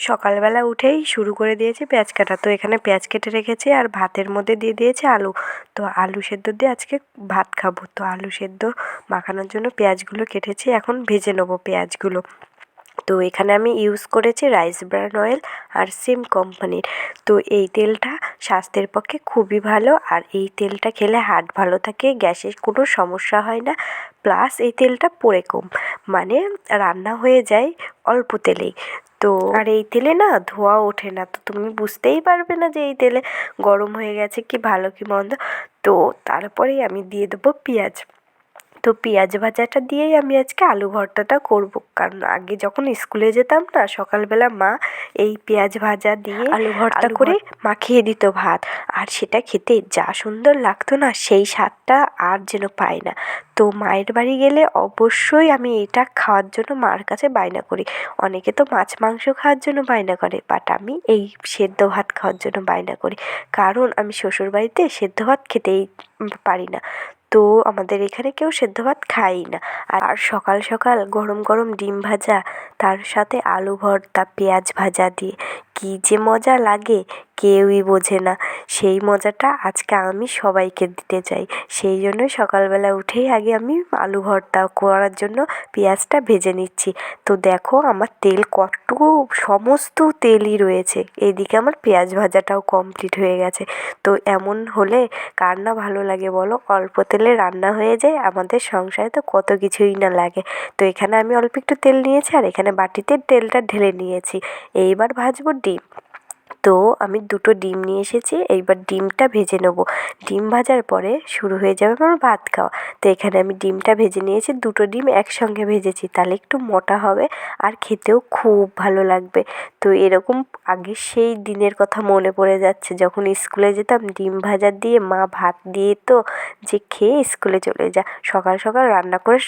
সকালবেলা উঠেই শুরু করে দিয়েছি পেঁয়াজ কাটা। তো এখানে পেঁয়াজ কেটে রেখেছি আর ভাতের মধ্যে দিয়ে দিয়েছি আলু। তো আলু সেদ্ধ দিয়ে আজকে ভাত খাব। তো আলু সেদ্ধ মাখানোর জন্য পেঁয়াজগুলো কেটেছি। এখন ভেজে নেব পেঁয়াজগুলো। তো এখানে আমি ইউজ করেছি রাইস ব্র্যান অয়েল আর সেম কোম্পানির তো এই তেলটা স্বাস্থ্যের পক্ষে খুবই ভালো আর এই তেলটা খেলে হার্ট ভালো থাকে, গ্যাসের কোনো সমস্যা হয় না। প্লাস এই তেলটা পড়ে কম মানে রান্না হয়ে যায় অল্প তেলেই। তো আর এই তেলে না ধোয়া ওঠে না, তো তুমি বুঝতেই পারবে না যে এই তেলে গরম হয়ে গেছে কি ভালো কি মন্দ। তো তারপরেই আমি দিয়ে দেবো পেঁয়াজ। তো পেঁয়াজ ভাজাটা দিয়েই আমি আজকে আলু ভর্তাটা করব। কারণ আগে যখন স্কুলে যেতাম না সকালবেলা মা এই পেঁয়াজ ভাজা দিয়ে আলু ভর্তা করে মাখিয়ে দিত ভাত। আর সেটা খেতে যা সুন্দর লাগতো না সেই স্বাদটা আর যেন পাই না। তো মায়ের বাড়ি গেলে অবশ্যই আমি এটা খাওয়ার জন্য মার কাছে বায়না করি। অনেকে তো মাছ মাংস খাওয়ার জন্য বায়না করে বাট আমি এই সেদ্ধ ভাত খাওয়ার জন্য বায়না করি। কারণ আমি শ্বশুরবাড়িতে সেদ্ধ ভাত খেতেই পারি না। তো আমাদের এখানে কেউ সেদ্ধ ভাত খায়ই না। আর সকাল সকাল গরম গরম ডিম ভাজা, তার সাথে আলু ভর্তা, পেঁয়াজ ভাজা দিয়ে, কী যে মজা লাগে। কেউই বোঝে না। সেই মজাটা আজকে আমি সবাইকে দিতে চাই। সেই জন্যই সকালবেলা উঠেই আগে আমি আলু ভর্তা করার জন্য পেঁয়াজটা ভেজে নিচ্ছি। তো দেখো আমার তেল কতটুকু সমস্ত তেলই রয়েছে। এইদিকে আমার পেঁয়াজ ভাজাটাও কমপ্লিট হয়ে গেছে। তো এমন হলে কার না ভালো লাগে বলো? অল্প তেলে রান্না হয়ে যায়, আমাদের সংসারে তো কত কিছুই না লাগে। তো এখানে আমি অল্প একটু তেল নিয়েছি আর এখানে বাটিতে তেলটা ঢেলে নিয়েছি। এইবার ভাজবো ডিম। তো আমি দুটো ডিম নিয়ে এসেছি, এইবার ডিমটা ভেজে নেব। ডিম ভাজার পরে শুরু হয়ে যাবে আমার ভাত খাওয়া। তো এখানে আমি ডিমটা ভেজে নিয়েছি, দুটো ডিম একসঙ্গে ভেজেছি। তাহলে একটু মোটা হবে আর খেতেও খুব ভালো লাগবে। তো এরকম আগে সেই দিনের কথা মনে পড়ে যাচ্ছে, যখন স্কুলে যেতাম ডিম ভাজা দিয়ে, মা ভাত দিয়ে তো যে খেয়ে স্কুলে চলে যা। সকাল সকাল রান্না করে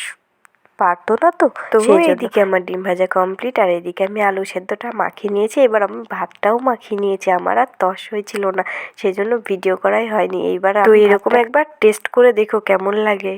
পারতো না তো। তো এদিকে আমার ডিম ভাজা কমপ্লিট আর এদিকে আমি আলু সেদ্ধটা মাখিয়ে নিয়েছি। এবার আমি ভাতটাও মাখিয়ে নিয়েছি। আমার আর তস হয়েছিল না সেই জন্য ভিডিও করাই হয়নি। এইবার তো এরকম একবার টেস্ট করে দেখো কেমন লাগে।